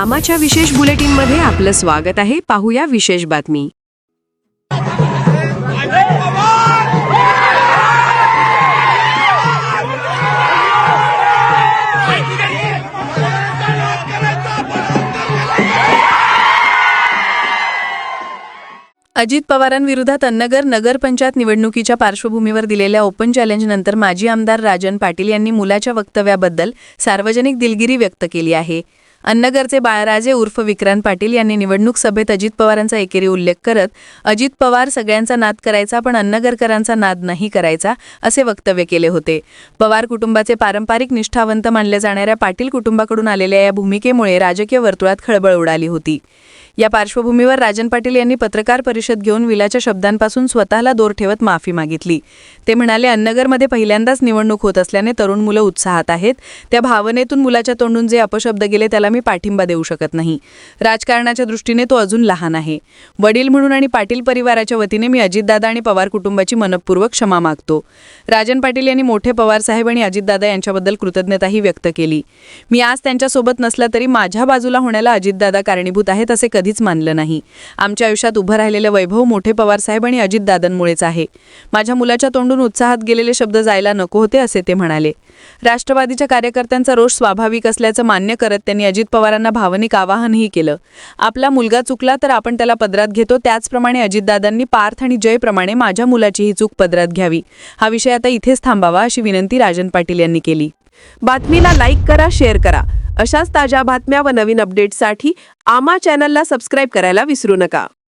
आमाच्या विशेष बुलेटिनमध्ये आपलं स्वागत आहे. पाहूया विशेष बातमी. अजित पवारांविरोधात अन्नगर नगरपंचायत निवडणुकीच्या पार्श्वभूमीवर दिलेल्या ओपन चॅलेंजनंतर माजी आमदार राजन पाटील यांनी मुलाच्या वक्तव्याबद्दल सार्वजनिक दिलगिरी व्यक्त केली आहे. अन्नगरचे बाळराजे उर्फ विक्रांत पाटील यांनी निवडणूक सभेत अजित पवारांचा एकेरी उल्लेख करत अजित पवार सगळ्यांचा नाद करायचा पण अन्नगरकरांचा नाद नाही करायचा असे वक्तव्य केले होते. पवार कुटुंबाचे पारंपरिक निष्ठावंत मानल्या जाणाऱ्या पाटील कुटुंबाकडून आलेल्या या भूमिकेमुळे राजकीय वर्तुळात खळबळ उडाली होती. या पार्श्वभूमीवर राजन पाटील यांनी पत्रकार परिषद घेऊन विलाच्या शब्दांपासून स्वतःला दोर ठेवत माफी मागितली. ते म्हणाले अन्नगरमध्ये पहिल्यांदाच निवडणूक होत असल्याने तरुण मुलं उत्साहात आहेत. त्या भावनेतून मुलाच्या तोंडून जे अपशब्द गेले त्याला मी पाठिंबा देऊ शकत नाही. राजकारणाच्या दृष्टीने तो अजून लहान आहे. वडील म्हणून आणि पाटील परिवाराच्या वतीने मी अजितदादा आणि पवार कुटुंबाची मनपूर्वक क्षमा मागतो. राजन पाटील यांनी मोठे पवार साहेब आणि अजितदादा यांच्याबद्दल कृतज्ञताही व्यक्त केली. मी आज त्यांच्यासोबत नसला तरी माझ्या बाजूला होण्याला अजितदादा कारणीभूत आहेत असे कधीच मानलं नाही. आमच्या आयुष्यात उभं राहिलेलं वैभव मोठे पवारसाहेब आणि अजितदादांमुळेच आहे. माझ्या मुलाच्या तोंडून उत्साहात गेलेले शब्द जायला नको होते असे ते म्हणाले. राष्ट्रवादीच्या कार्यकर्त्यांचा रोष स्वाभाविक असल्याचं मान्य करत त्यांनी अजित पवारांना भावनिक आवाहनही केलं. आपला मुलगा चुकला तर आपण त्याला पदरात घेतो त्याचप्रमाणे अजितदादांनी पार्थ आणि जयप्रमाणे माझ्या मुलाची ही चूक पदरात घ्यावी. हा विषय आता इथेच थांबावा अशी विनंती राजन पाटील यांनी केली. बातमीला लाईक करा शेअर करा. अशाच ताज्या बातम्या व नवीन अपडेट्ससाठी आमा चॅनलला सबस्क्राईब करायला विसरू नका.